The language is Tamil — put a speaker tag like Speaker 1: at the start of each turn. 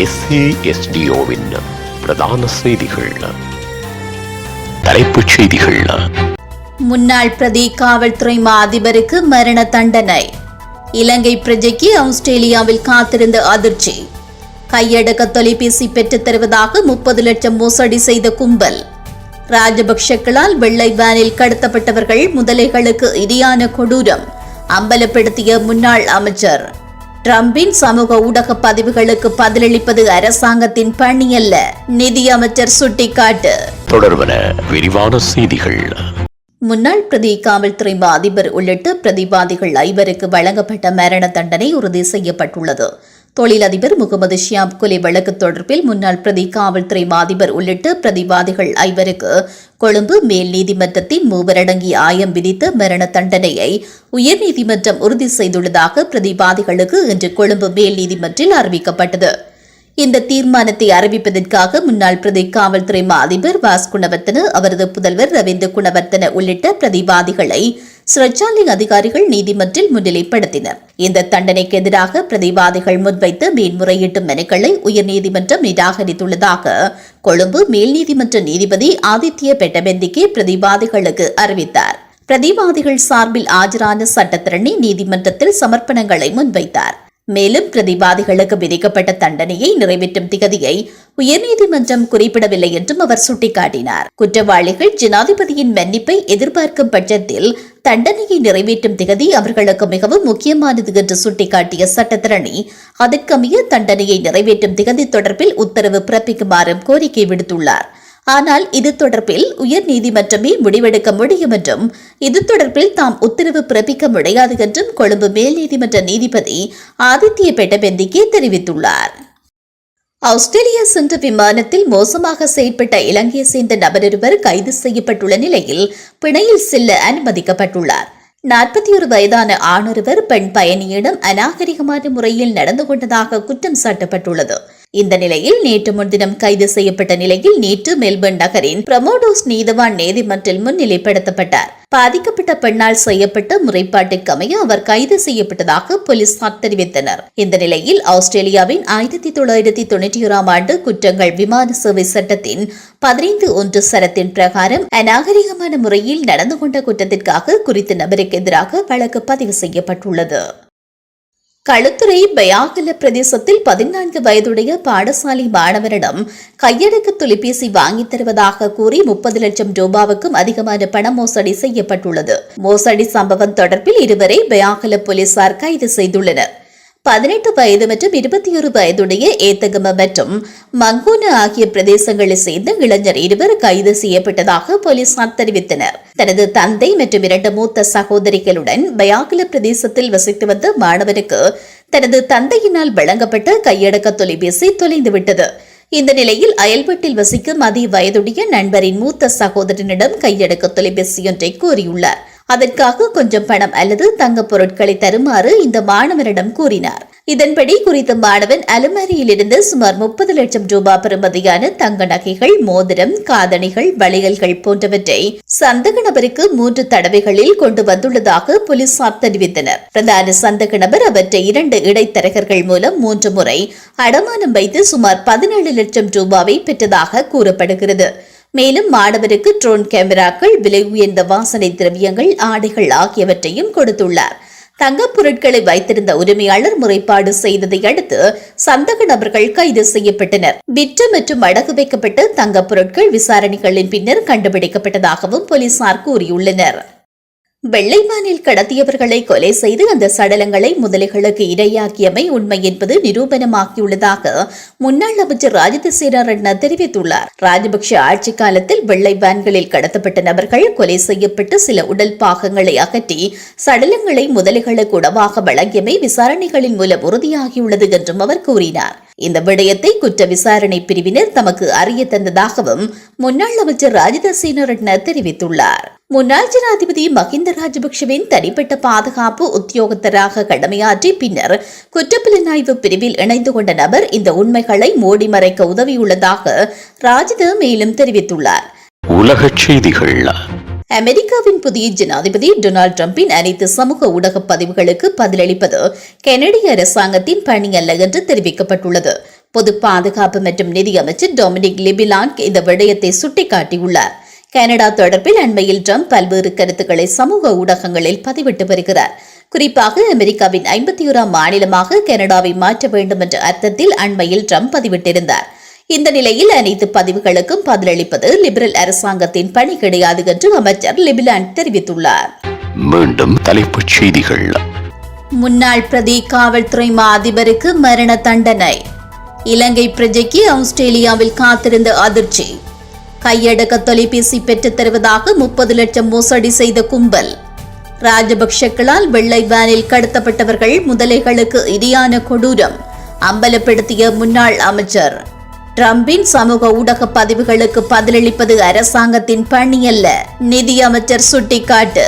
Speaker 1: எஸ்ஏஎஸ்டிஓவின் பிரதான செய்திகள். தலைப்புச் செய்திகள்.
Speaker 2: முன்னாள் பிரதி காவல்துறை மா அதிபருக்கு மரண தண்டனை. இலங்கை பிரஜைக்கு ஆஸ்திரேலியாவில் காத்திருந்த அதிர்ச்சி. கையடக்க தொலைபேசி பெற்றுத் தருவதாக முப்பது லட்சம் மோசடி செய்த கும்பல். ராஜபக்ஷக்களால் வெள்ளை வேனில் கடத்தப்பட்டவர்கள் முதலைகளுக்கு இடியான கொடூரம். அம்பலப்படுத்திய முன்னாள் அமைச்சர். ட்ரம்பின் சமூக ஊடக பதிவுகளுக்கு பதிலளிப்பது அரசாங்கத்தின் பணி அல்ல நிதி அமைச்சர் சுட்டிக்காட்டு.
Speaker 1: தொடர்வன விரிவான செய்திகள்.
Speaker 2: முன்னாள் பிரதி காவல்துறை அதிபர் உள்ளிட்ட பிரதிவாதிகள் ஐவருக்கு வழங்கப்பட்ட மரண தண்டனை உறுதி செய்யப்பட்டுள்ளது. தொழிலதிபர் முகமது ஷியாப் கொலை வழக்கு தொடர்பில் முன்னாள் பிரதி காவல்துறை வாதிபர் அதிபர் உள்ளிட்ட பிரதிவாதிகள் ஐவருக்கு கொழும்பு மேல் நீதிமன்றத்தின் மூவரடங்கிய ஆயம் விதித்த மரண தண்டனையை உயர்நீதிமன்றம் உறுதி செய்துள்ளதாக பிரதிவாதிகளுக்கு இன்று கொழும்பு மேல் நீதிமன்றில் அறிவிக்கப்பட்டது. இந்த தீர்மானத்தை அறிவிப்பதற்காக முன்னாள் பிரதி காவல்துறை மா அதிபர் வாஸ் குணவர்த்தன அவரது புதல்வர் ரவீந்திர குணவர்த்தன உள்ளிட்ட பிரதிவாதிகளை சிறைச்சாலை அதிகாரிகள் நீதிமன்றில் முன்னிலைப்படுத்தினர். இந்த தண்டனைக்கு எதிராக பிரதிவாதிகள் முன்வைத்த மேன்முறையீட்டு மனுக்களை உயர்நீதிமன்றம் நிராகரித்துள்ளதாக கொழும்பு மேல் நீதிமன்ற நீதிபதி ஆதித்ய பெட்டபெந்திக்கே பிரதிவாதிகளுக்கு அறிவித்தார். பிரதிவாதிகள் சார்பில் ஆஜரான சட்டத்திரணி நீதிமன்றத்தில் சமர்ப்பணங்களை முன்வைத்தார். மேலும் பிரதிவாதிகளுக்கு விதிக்கப்பட்ட தண்டனையை நிறைவேற்றும் திகதியை உயர்நீதிமன்றம் குறிப்பிடவில்லை என்றும் அவர் சுட்டிக்காட்டினார். குற்றவாளிகள் ஜனாதிபதியின் மன்னிப்பை எதிர்பார்க்கும் பட்சத்தில் தண்டனையை நிறைவேற்றும் திகதி அவர்களுக்கு மிகவும் முக்கியமானது என்று சுட்டிக்காட்டிய சட்டத்திரணி அதற்கமைய தண்டனையை நிறைவேற்றும் திகதி தொடர்பில் உத்தரவு பிறப்பிக்குமாறும் கோரிக்கை விடுத்துள்ளார். ஆனால் இது தொடர்பில் உயர் நீதிமன்றமே முடிவெடுக்க முடியும் என்றும் இது தொடர்பில் தாம் உத்தரவு பிறப்பிக்க முடியாது என்றும் கொழும்பு மேல் நீதிமன்ற நீதிபதி ஆதித்ய பெட்டபெந்திக்கே தெரிவித்துள்ளார். ஆஸ்திரேலியா சென்ற விமானத்தில் மோசமாக செயல்பட்ட இலங்கையை சேர்ந்த நபரொருவர் கைது செய்யப்பட்டுள்ள நிலையில் பிணையில் செல்ல அனுமதிக்கப்பட்டுள்ளார். நாற்பத்தி ஒரு வயதான ஆணொருவர் பெண் பயணியிடம் அநாகரிகமான முறையில் நடந்து கொண்டதாக குற்றம் சாட்டப்பட்டுள்ளது. இந்த நிலையில் நேற்று முன்தினம் கைது செய்யப்பட்ட நிலையில் நேற்று மெல்பர்ன் நகரின் பிரமோடோஸ் நீதவான் நீதிமன்றில் முன்னிலைப்படுத்தப்பட்டார். பாதிக்கப்பட்ட பெண்ணால் செய்யப்பட்ட முறைப்பாட்டிற்கமைய அவர் கைது செய்யப்பட்டதாக போலீசார் தெரிவித்தனர். இந்த நிலையில் ஆஸ்திரேலியாவின் ஆயிரத்தி தொள்ளாயிரத்தி தொண்ணூற்றி ஓராம் ஆண்டு குற்றங்கள் விமான சேவை சட்டத்தின் பதினைந்து ஒன்று சரத்தின் பிரகாரம் அநாகரிகமான முறையில் நடந்து கொண்ட குற்றத்திற்காக குறித்த நபருக்கு எதிராக வழக்கு பதிவு செய்யப்பட்டுள்ளது. களுத்துறை பயாகல பிரதேசத்தில் பதினான்கு வயதுடைய பாடசாலை மாணவரிடம் கையடக்க தொலைபேசி வாங்கித் தருவதாக கூறி முப்பது லட்சம் ரூபாவுக்கும் அதிகமான பண மோசடி செய்யப்பட்டுள்ளது. மோசடி சம்பவம் தொடர்பில் இருவரை பயாகல போலீசார் கைது செய்துள்ளனர். பதினெட்டு வயது மற்றும் இருபத்தி ஒரு வயதுடைய ஏத்தகம மற்றும் மங்கூன ஆகிய பிரதேசங்களை சேர்ந்த இளைஞர் இருவர் கைது செய்யப்பட்டதாக போலீசார் தெரிவித்தனர். தனது தந்தை மற்றும் இரண்டு மூத்த சகோதரிகளுடன் பயாகுல பிரதேசத்தில் வசித்து வந்த மாணவனுக்கு தனது தந்தையினால் வழங்கப்பட்ட கையடக்க தொலைபேசி தொலைந்துவிட்டது. இந்த நிலையில் அயல்வீட்டில் வசிக்கும் அதி வயதுடைய நண்பரின் மூத்த சகோதரனிடம் கையடக்க தொலைபேசி ஒன்றை கூறியுள்ளார் அதற்காக கொஞ்சம் பணம் அல்லது தங்க பொருட்களை தருமாறு இந்த மாணவரிடம் கூறினார். இதன்படி குறித்த மாணவன் அலுமாரியிலிருந்து சுமார் முப்பது லட்சம் ரூபாய் பெறுமதியான தங்க நகைகள் மோதிரம் காதணிகள் வளையல்கள் போன்றவற்றை சந்தக நபருக்கு மூன்று தடவைகளில் கொண்டு வந்துள்ளதாக போலீசார் தெரிவித்தனர். பிரதான சந்தக நபர் அவற்றை இரண்டு இடைத்தரகர்கள் மூலம் மூன்று முறை அடமானம் வைத்து சுமார் பதினேழு லட்சம் ரூபாவை பெற்றதாக கூறப்படுகிறது. மேலும் மாணவருக்கு ட்ரோன் கேமராக்கள் விலை உயர்ந்த வாசனை திரவியங்கள் ஆடைகள் ஆகியவற்றையும் கொடுத்துள்ளார். தங்கப் பொருட்களை வைத்திருந்த உரிமையாளர் முறைப்பாடு செய்ததை அடுத்து சந்தக நபர்கள் கைது செய்யப்பட்டனர். விற்று மற்றும் அடகு வைக்கப்பட்ட தங்கப் பொருட்கள் விசாரணைகளின் பின்னர் கண்டுபிடிக்கப்பட்டதாகவும் போலீசார் கூறியுள்ளனர். வெள்ளைமானில் கடத்தியவர்களை கொலை செய்து அந்த சடலங்களை முதலைகளுக்கு இரையாக்கியமை உண்மை என்பது நிரூபணமாகியுள்ளதாக முன்னாள் அமைச்சர் ராஜித சேனாரட்ன தெரிவித்துள்ளார். ராஜபக்ஷ ஆட்சி காலத்தில் வெள்ளை வேன்களில் கடத்தப்பட்ட நபர்கள் கொலை செய்யப்பட்டு சில உடல் பாகங்களை அகற்றி சடலங்களை முதலைகளுக்கு உணவாக வழங்கியமை விசாரணைகளின் மூலம் உறுதியாகியுள்ளது என்றும் அவர் கூறினார். இந்த விடயத்தை குற்ற விசாரணை பிரிவினர் தமக்கு அறிய தந்ததாகவும் முன்னாள் அமைச்சர் ராஜித சேனாரட்ன தெரிவித்துள்ளார். முன்னாள் ஜனாதிபதி மஹிந்த ராஜபக்ஷவின் தனிப்பட்ட பாதுகாப்பு உத்தியோகத்தராக கடமையாற்றி பின்னர் குற்றப்புலனாய்வு பிரிவில் இணைந்து கொண்ட நபர் இந்த உண்மைகளை மூடி மறைக்க உதவியுள்ளதாக ராஜித மேலும் தெரிவித்துள்ளார்.
Speaker 1: உலகச் செய்திகள்.
Speaker 2: அமெரிக்காவின் புதிய ஜனாதிபதி டொனால்டு டிரம்பின் அனைத்து சமூக ஊடக பதிவுகளுக்கு பதிலளிப்பது கெனடிய அரசாங்கத்தின் பணி அல்ல என்று தெரிவிக்கப்பட்டுள்ளது. பொது பாதுகாப்பு மற்றும் நிதி அமைச்சர் டொமினிக் லிபிலாங்க் இந்த விடயத்தை சுட்டிக்காட்டியுள்ளார். கனடா தொடர்பில் அண்மையில் ட்ரம்ப் பல்வேறு கருத்துக்களை சமூக ஊடகங்களில் பதிவிட்டு வருகிறார். குறிப்பாக அமெரிக்காவின் ஐம்பத்தி ஓராம் மாநிலமாக கனடாவை மாற்ற வேண்டும் என்ற அர்த்தத்தில் அண்மையில் ட்ரம்ப் பதிவிட்டிருந்தார். இந்த நிலையில் அனைத்து பதிவுகளுக்கும் பதிலளிப்பது லிபரல் அரசாங்கத்தின் பணி கிடையாது என்று அமைச்சர் லிபிலாண்ட் தெரிவித்துள்ளார்.
Speaker 1: மீண்டும் தலைப்புச் செய்திகள்.
Speaker 2: முன்னாள் பிரதி காவல்துறை மா அதிபருக்கு மரண தண்டனை. இலங்கை பிரஜைக்கு ஆஸ்திரேலியாவில் காத்திருந்த அதிர்ச்சி. கையடக்க தொலைபேசி பெற்றுத் தருவதாக முப்பது லட்சம் மோசடி செய்த கும்பல். ராஜபக்ஷக்களால் வெள்ளை வேனில் கடத்தப்பட்டவர்கள் முதலைகளுக்கு இரியான கொடூரம் அம்பலப்படுத்திய முன்னாள் அமைச்சர். ட்ரம்பின் சமூக ஊடக பதிவுகளுக்கு பதிலளிப்பது அரசாங்கத்தின் பணி அல்ல நிதி அமைச்சர் சுட்டிக்காட்டு.